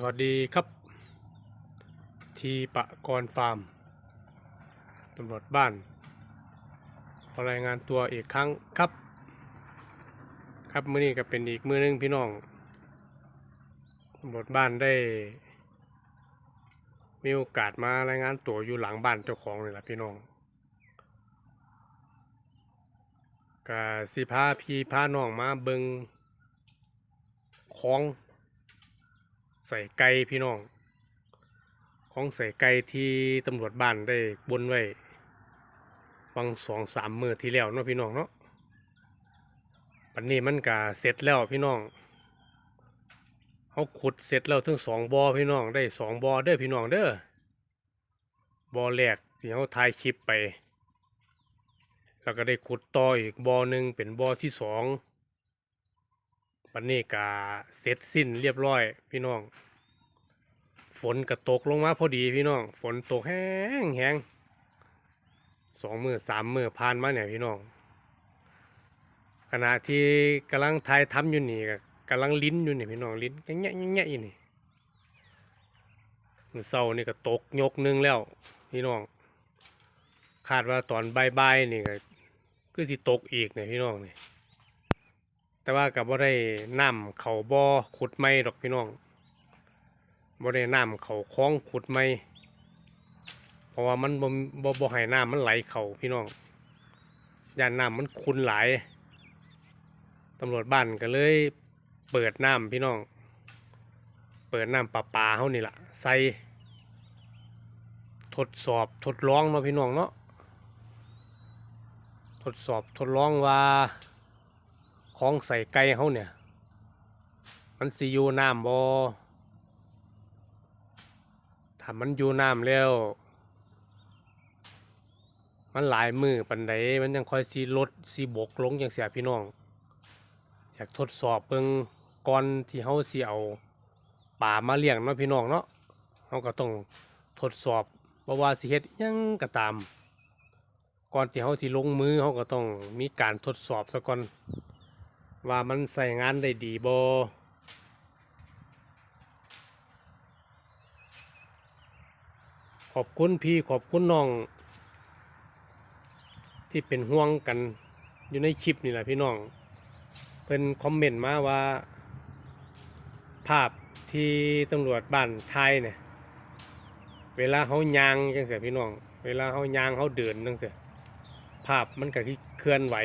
สวัสดีครับ ทีปะกรฟาร์มตำรวจบ้านขอรายงานตัวอีกครั้งครับ ครับมื้อนี้ก็เป็นอีกมื้อนึงพี่น้องตำรวจบ้านได้ มีโอกาสมารายงานตัวอยู่หลังบ้านเจ้าของนี่แหละพี่น้องก็สิพาพี่พาน้องมาเบิงของ ใส่ไก่พี่น้อง ของใส่ไก่ที่ตำรวจบ้านได้บนไว้วังสองสามมือที่แล้วเนาะพี่น้องเนาะปันนี้มันก็เสร็จแล้วพี่น้องเขาขุดเสร็จแล้วทั้งสองบอพี่น้องได้สองบอเด้อพี่น้องเด้อบอแรกที่เขาถ่ายคลิปไป แล้วก็ได้ขุดต่ออีกบอหนึ่งเป็นบอที่สอง วันนี้ก็เสร็จสิ้นเรียบร้อย พี่น้อง ฝนก็ตกลงมาพอดีพี่น้อง ฝนตกแห้งแห้งสองมือสามมือผ่านมาเนี่ยพี่น้อง ขณะที่กำลังทายทำอยู่นี่ก็กำลังลิ้นอยู่นี่พี่น้องลิ้นแง่แง่อยู่นี่มือเศร้านี่ก็ตกยกหนึงแล้ว พี่น้อง คาดว่าตอนบ่ายๆนี่ก็คือสิตกอีกเนี่ยพี่น้องนี่ แต่ว่ากับบ่ได้น้ำเขาบ่อขุดไม่ดอกพี่น้องบ่ได้น้ำเขาคลองขุดไม่เพราะว่ามันบ่บ่บ่ให้น้ำมันไหลเขาพี่น้องย่านน้ำมันขุนหลายตำรวจบ้านก็เลยเปิดน้ำพี่น้อง เปิดน้ำประปาเฮานี่แหละใส่ทดสอบทดลองเนาะพี่น้องเนาะทดสอบทดลองว่า ของใส่ไก่เขาเนี่ย มันสิอยู่น้ำบ่ถ้ามันอยู่น้ำแล้ว มันหลายมือปันใดมันยังคอยสีลดสีบกลงอย่างเสียพี่น้อง อยากทดสอบเบิ่งก่อนที่เขาสิเอาป่ามาเลี้ยงเนาะพี่น้องเนาะเขาก็ต้องทดสอบบ่ว่าสิเฮ็ดยังก็ตาม ก่อนที่เขาสิลงมือเขาก็ต้องมีการทดสอบซะก่อน ว่ามันใส่งานได้ดีบขอบคุณพี่ขอบคุณน้อง ที่เป็นห่วงกันอยู่ในคลิปนี่แหละพี่น้องเพิ่นคอมเมนต์มาว่า ภาพที่ตำรวจบ้านไทยเนี่ยเวลาเขายางจังเสียพี่น้อง เวลาเขายางเขาเดินจังเสียภาพมันก็เคลื่อนไหว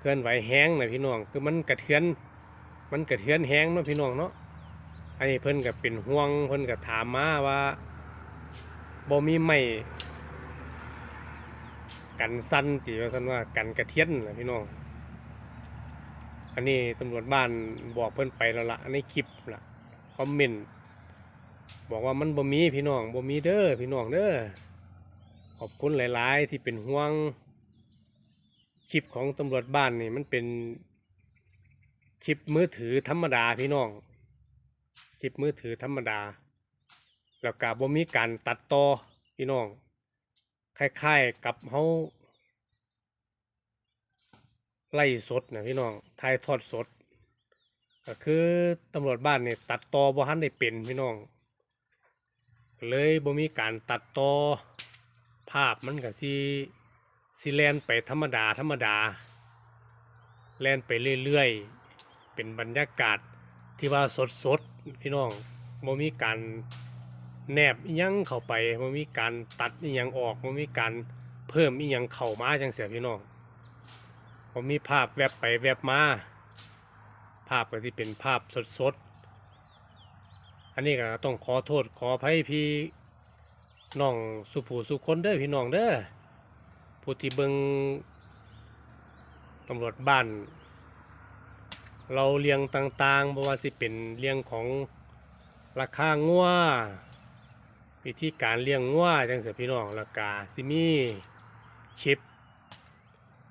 เคลื่อนไหวแห้งนะพี่น้อง คือมันกระเทือน มันกระเทือนแห้งเนาะพี่น้องเนาะอันนี้เพิ่นก็เป็นห่วงเพิ่นก็ถามมาว่าบ่มีไม้กันสั้นติว่าซันว่ากันกระเทียนนะพี่น้องอันนี้ตำรวจบ้านบอกเพิ่นไปแล้วละในคลิปล่ะคอมเมนต์บอกว่ามันบ่มีพี่น้องบ่มีเด้อพี่น้องเด้อขอบคุณหลาย ๆ ที่เป็นห่วง คลิปของตำรวจบ้านนี่มันเป็นคลิปมือถือธรรมดาพี่น้องคลิปมือถือธรรมดา แล้วก็บ่มีการตัดต่อพี่น้องคล้ายๆกับเฮาไล่สดนะพี่น้องถ่ายทอดสดก็คือตำรวจบ้านนี่ตัดต่อบ่ทันได้เป็นพี่น้อง เลยบ่มีการตัดต่อภาพมันก็สิ สิแลนไปธรรมดาธรรมดา แลนไปเรื่อยๆ เป็นบรรยากาศที่ว่าสดๆพี่น้องบ่มีการแนบยังเข้าไปบ่มีการตัดอยังออกบ่มีการเพิ่มอยังเข้ามาจังเสียพี่น้องบ่มีภาพแวบไปแวบมา ภาพก็ที่เป็นภาพสดๆอันนี้ก็ต้องขอโทษขออภัยพี่น้องสุภูสุคนเด้อพี่น้องเด้อ ผู้ที่เบิงตำรวจบ้าน เราเลี้ยงต่างๆบ่ว่าสิเป็นเลี้ยงของราคางัววิธีการเลี้ยงงัวจังเสียพี่น้องแล้วก็สิมีชิป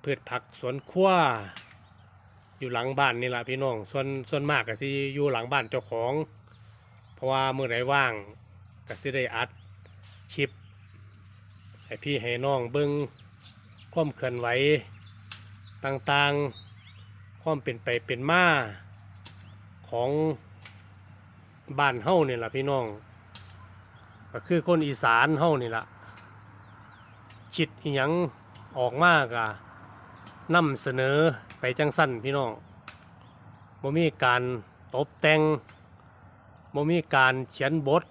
พืชผักสวนครัวอยู่หลังบ้านนี่ละพี่น้องส่วนส่วนมากก็สิอยู่หลังบ้านเจ้าของ เพราะว่าเมื่อไหร่ว่างก็สิได้อัดคลิปให้พี่ให้น้องเบิ้ง ความเคลื่อนไหวต่างๆ ความเป็นไปเป็นมาของบ้านเฮ้าเนี่ยล่ะพี่น้อง ก็คือคนอีสานเฮ้านี่ล่ะคิดอีหยังออกมากอะนำเสนอไปจังสั้นพี่น้องบ่มีการตบแต่งบ่มีการเขียนบท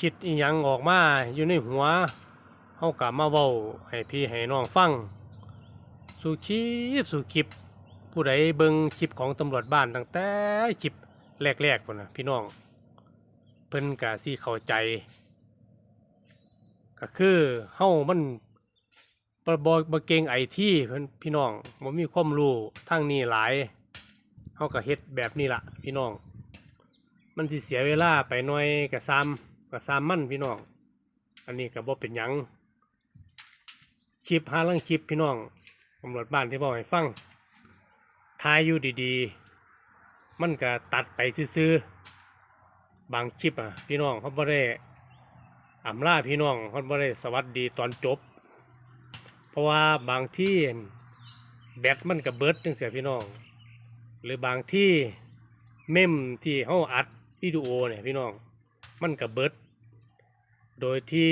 คิดอีหยังออกมาอยู่ในหัวเฮากะมาเว้าให้พี่ให้น้องฟัง สู่คลิปสู่คลิป ผู้ใดเบิ่งคลิปของตำรวจบ้านตั้งแต่คลิปแรกๆพุ่นน่ะพี่น้อง เพิ่นก็สิเข้าใจ ก็คือเฮามันบ่บ่บ่เก่งไอทีเพิ่นพี่น้องบ่มีความรู้ทางนี้หลายเฮาก็เฮ็ดแบบนี้ล่ะพี่น้อง มันสิเสียเวลาไปหน่อยก็ซ้ำ ก็ซ้ำมันพี่น้อง อันนี้ก็บ่เป็นหยังคลิปหาลังคลิปพี่น้องตำรวจบ้านที่บอกให้ฟังทายอยู่ดีๆ มันก็ตัดไปซื่อๆบางคลิปอะพี่น้องเขาบ่ได้อำลาพี่น้องเขาบ่ได้สวัสดีตอนจบ เพราะว่าบางที่แบตมันก็เบิดจังเสียพี่น้อง หรือบางที่เมมที่เขาอัดวิดีโอเนี่ยพี่น้อง มันก็เบิด โดยที่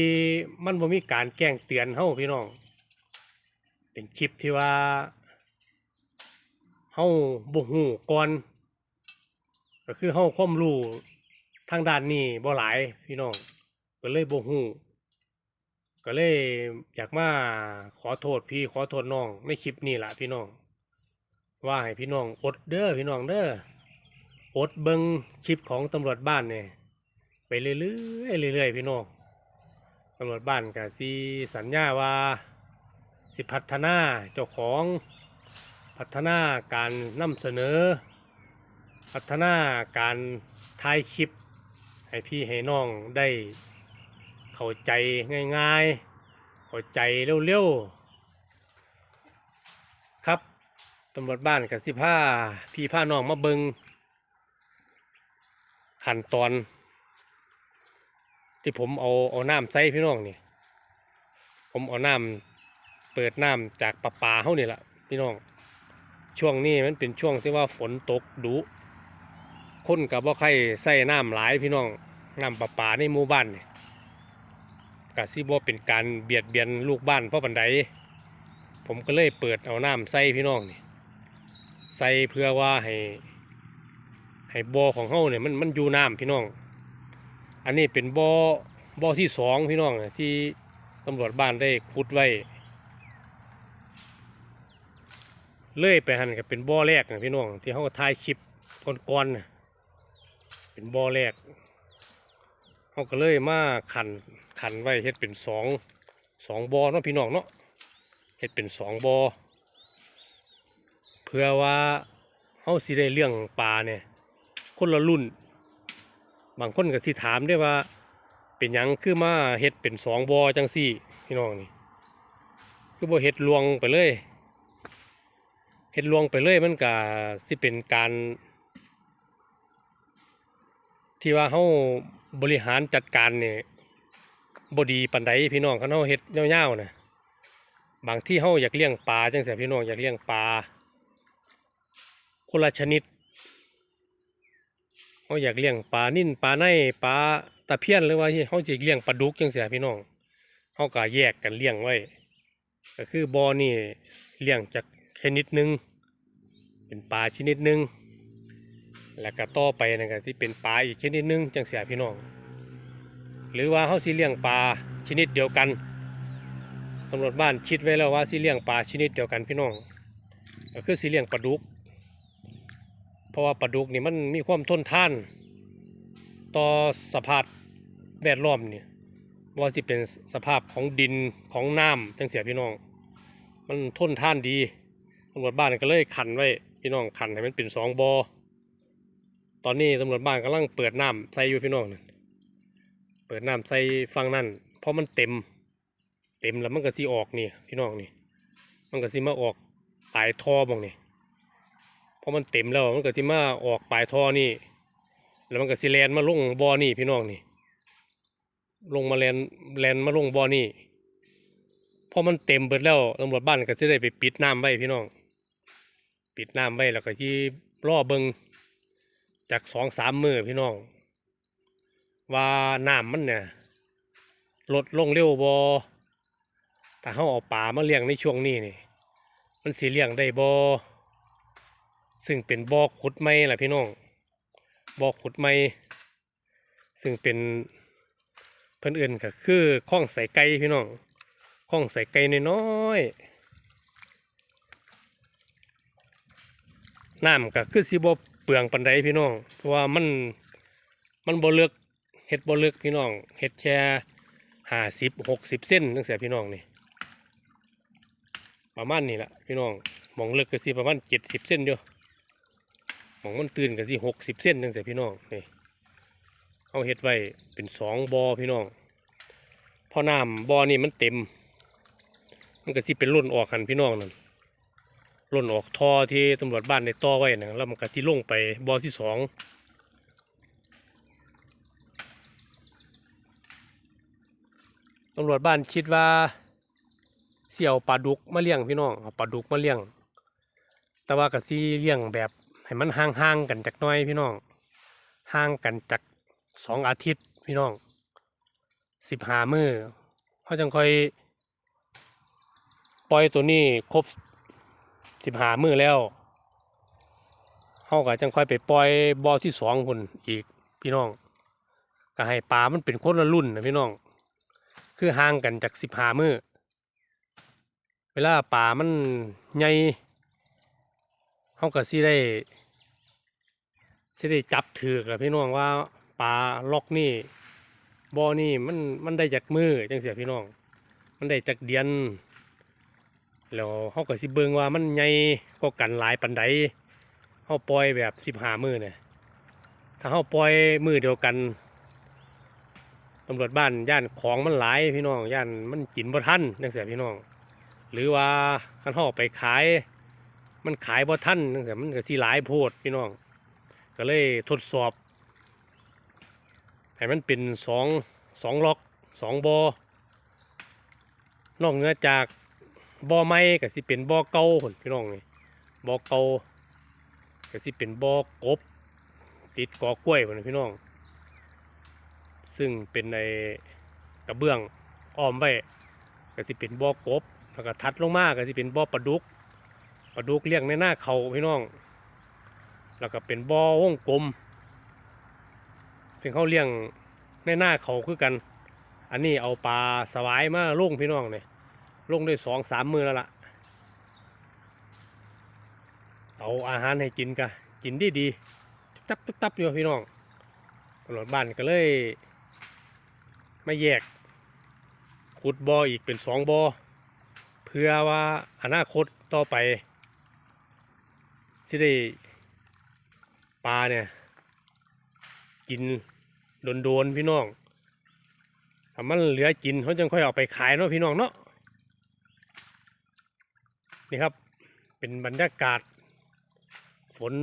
มันบ่มีการแจ้งเตือนเฮาพี่น้อง เป็นคลิปที่ว่าเฮาบ่ฮู้ก่อน ก็คือเฮาความรู้ทางด้านนี้บ่หลายพี่น้อง ก็เลยบ่ฮู้ก็เลยอยากมาขอโทษพี่ขอโทษน้องในคลิปนี้ล่ะพี่น้อง ว่าให้พี่น้องอดเด้อพี่น้องเด้ออดเบิงคลิปของตำรวจบ้านเนี่ย ไปเรื่อยๆเรื่อยๆพี่น้องตำรวจบ้านก็สิสัญญาว่าสิพัฒนาเจ้าของพัฒนาการนำเสนอ พัฒนาการถ่ายคลิป ให้พี่ให้น้องได้เข้าใจง่ายๆ เข้าใจเร็วๆ ครับตำรวจบ้านกับสิผ้าพี่ผ้าน้องมาเบิงขั้นตอน ที่ผมเอาเอาน้ำใส่พี่น้องนี่ ผมเอาน้ำเปิดน้ำจากประปาเขานี่แหละพี่น้อง ช่วงนี้มันเป็นช่วงที่ว่าฝนตกดุคนกับว่าใครใส่น้ำหลายพี่น้องน้ำประปาในหมู่บ้านนี่กะซิบ่เป็นการเบียดเบียนลูกบ้านเพราะปันใดผมก็เลยเปิดเอาน้ำใส่พี่น้องนี่ใส่เพื่อว่าให้ให้บ่อของเฮาเนี่ยมันมันอยู่น้ำพี่น้อง อันนี้เป็นบ่อบ่อที่สองพี่น้องที่ตำรวจบ้านได้ขุดไว้เลื่อยไปหันกับเป็นบ่อแรกนะพี่น้องที่เขาถ่ายคลิปก่อนๆน่ะเป็นบ่อแรกเขาก็เลยมาขันขันไว้เฮ็ดเป็นสองสองบ่อเนาะพี่น้องเนาะเฮ็ดเป็นสองบ่อเพื่อว่าเขาสิได้เลี้ยงปลาเนี่ยคนละรุ่น บางคนก็สิถามได้ว่า เป็นยังคือมาเฮ็ดเป็นสองบอจังสี่พี่น้องนี่คือบ่เฮ็ดลวงไปเลยเฮ็ดลวงไปเลยมันก็สิเป็นการ ที่ว่าเฮาบริหารจัดการเนี่ยบดีปานใดพี่น้องคันเฮาเฮ็ดยาๆนะบางที่เฮาอยากเลี้ยงปลาจังซี่พี่น้องอยากเลี้ยงปลาคนละชนิด เขาอยากเลี้ยงปลานิ่นปลาในปลาตะเพียนหรือว่าเขาจะเลี้ยงปลาดุกจังเสียพี่น้องเขาก็แยกกันเลี้ยงไว้ก็คือบ่อนี่เลี้ยงจากชนิดหนึ่งเป็นปลาชนิดหนึ่งแล้วก็ต่อไปนั่นก็ที่เป็นปลาอีกชนิดหนึ่งจังเสียพี่น้อง หรือว่าเขาสิเลี้ยงปลาชนิดเดียวกันตำรวจบ้านคิดไว้แล้วว่าสิเลี้ยงปลาชนิดเดียวกันพี่น้อง ก็คือสิเลี้ยงปลาดุก ราะว่าปลาดุกนี่มันมีความทนทาน ต่อสภาพแวดล้อมเนี่ยว่าสิเป็นสภาพของดินของน้ำจังเสียพี่น้อง มันทนทานดีตำรวจบ้านก็เลยขันไว้พี่น้องขันให้มันเป็นสองบอตอนนี้ตำรวจบ้านกำลังเปิดน้ำใส่อยู่พี่น้องนั่นเปิดน้ำใส่ฟังนั่นเพราะมันเต็ม เต็มแล้วมันก็สิออกนี่พี่น้องนี่ มันก็สิมาออกปลายท่อบ่งนี่ พอมันเต็มแล้วมันก็ที่มาออกปลายท่อนี่ แล้วมันก็สิแลนมาลงบ่อนี่พี่น้องนี่ ลงมาแลนแลนมาลงบ่อนี่พอมันเต็มเบิดแล้วตำรวจบ้านก็จะได้ไปปิดน้ำไว้พี่น้อง ปิดน้ำไว้แล้วก็ที่รอเบิงจากสองสามมือพี่น้อง ว่าน้ำมันเนี่ยลดลงเร็วบอถ้าเขาเอาป่ามาเลี้ยงในช่วงนี้นี่ มันสีเลี้ยงได้บอ ซึ่งเป็นบ่อขุดไม้ล่ะพี่น้องบ่อขุดไม้ซึ่งเป็นเพิ่อนเอื่นก็คือข้องใส่ไก่พี่น้องข้องใส่ไก่น้อยๆน้ำก็คือสิบ่เปลืองปันใดพี่น้อง เพราะว่ามันมันบ่เลึกเฮ็ดบ่ลึกพี่น้องเฮ็ดแค่ห้าสิบหกสิบเส้นตั้งแต่พี่น้องนี่ประมาณนี้แหละพี่น้องมองเลิกก็สิประมาณเจ็ดสิบเส้นเดียว หมองมันตื่นก็สิหกสิบเส้นตั้งแต่พี่น้องนี่เอาเฮ็ดไว้เป็นสองบอพี่น้องพอน้ำบอนี่มันเต็ม มันก็สิเป็นล้นออกหันพี่น้องนั่นล้นออกท่อที่ตำรวจบ้านในต่อไว้นะแล้วมันก็ที่ลงไปบอที่สองตำรวจบ้านคิดว่าเสี่ยวปลาดุกมาเลี้ยงพี่น้องปลาดุกมาเลี้ยง แต่ว่าก็สิเลี้ยงแบบ ให้มันห่างๆกันจักหน้อยพี่น้องห่างกันจากสองอาทิตย์พี่น้องสิบห้ามือเขาจังค่อยปล่อยตัวนี้ครบสิบห้ามือแล้วเขาก็จังค่อยไปปล่อยบอที่สองคนอีกพี่น้อง ก็ให้ปลามันเป็นคนละรุ่นนะพี่น้อง คือห่างกันจากสิบห้ามือเวลาป่ามันใหญ่ เขาก็สิได้สิได้จับถือกแล้วพี่น้องว่าปลาล็อกนี่บอนี่มันมันได้จากมือจังเสียพี่น้อง มันได้จากเดียนแล้วเขาก็สิเบิงว่ามันใหญ่ก็กันหลายปันใดเขาปล่อยแบบสิบห้ามือเนี่ยถ้าเขาปล่อยมือเดียวกันตำรวจบ้านย่านของมันหลายพี่น้องย่านมันกินบ่ทันจังเสียพี่น้อง หรือว่าคันห่อไปขาย มันขายบ่ทันตั้งแต่มันก็สิหลายโพดพี่น้อง ก็เลยทดสอบ ให้มันเป็นสองสองล็อกสองบอนอกเหนือจากบอไม้ก็สิเป็นบอเก่าพุ่นพี่น้องนี่บอเก่าก็สิเป็นบอกบ ติดกอกล้วยคนพี่น้อง ซึ่งเป็นในกระเบื้องอ้อมไว้ก็สิเป็นบอกบแล้วก็ทัดลงมาก็สิเป็นบ่อปลาดุก ปลาดุกเลี้ยงในหน้าเขาพี่น้อง แล้วก็เป็นบ่อวงกลมซึ่งเขาเลี้ยงในหน้าเขาคือกัน อันนี้เอาปลาสวายมาลงพี่น้องเนี่ยลงด้วยสองสามมือแล้วล่ะ เอาอาหารให้กินกะกินดีดีๆจับตับอยู่พี่น้องตำรวจบ้านก็เลยไม่แยกขุดบ่ออีกเป็นสองบ่อเพื่อว่าอนาคตต่อไป สิได้ปลาเนี่ย กินโดนๆพี่น้องถ้ามันเหลือกินเขาจึงค่อยเอาไปขายเนาะพี่น้องเนาะนี่ครับ เป็นบรรยากาศ ฝน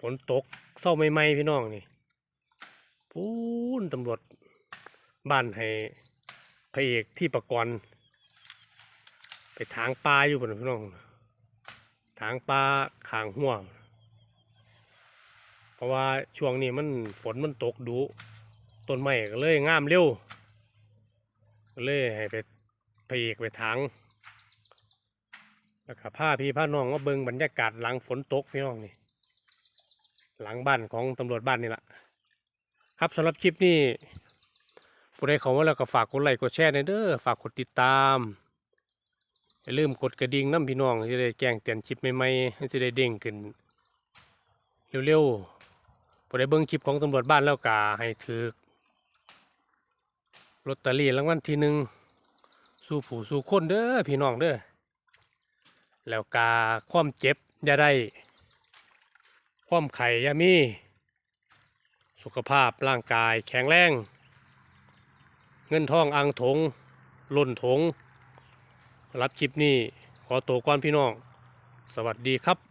ฝนตกเศร้าไม่ไหมๆพี่น้องนี่พูนตำรวจบ้านให้พระเอกที่ประกรไปถางปลาอยู่บนพี่น้อง ถางปลาขางหัวง เพราะว่าช่วงนี้มันฝนมันตกดุต้นไม้ก็เลยงามเร็วก็เลยให้ไปพระเอกไปถางแล้วก็ผ้าพี่ผ้าน้องว่าเบิงบรรยากาศหลังฝนตกพี่น้องนี่ หลังบ้านของตำรวจบ้านนี่แหละครับสำหรับคลิปนี้ผู้ใดเขามาแล้วก็ฝากกดไลค์กดแชร์หน่อยเด้อฝากกดติดตาม อย่าลืมกดกระดิ่งน้ำพี่น้องจะได้แจ้งเตือนคลิปใหม่ๆให้จะได้เด้งขึ้นเร็วๆพอได้เบิ่งคลิปของตำรวจบ้านแล้วกาให้ถือลอตเตอรี่รางวัลที่หนึ่งสู่ผู้สู่คนเด้อพี่น้องเด้อแล้วกาความเจ็บอย่าได้ ความไข่อย่ามี สุขภาพร่างกายแข็งแรง เงินทองอังถงล้นถง รับคลิปนี้ขอตัวก่อนพี่น้อง สวัสดีครับ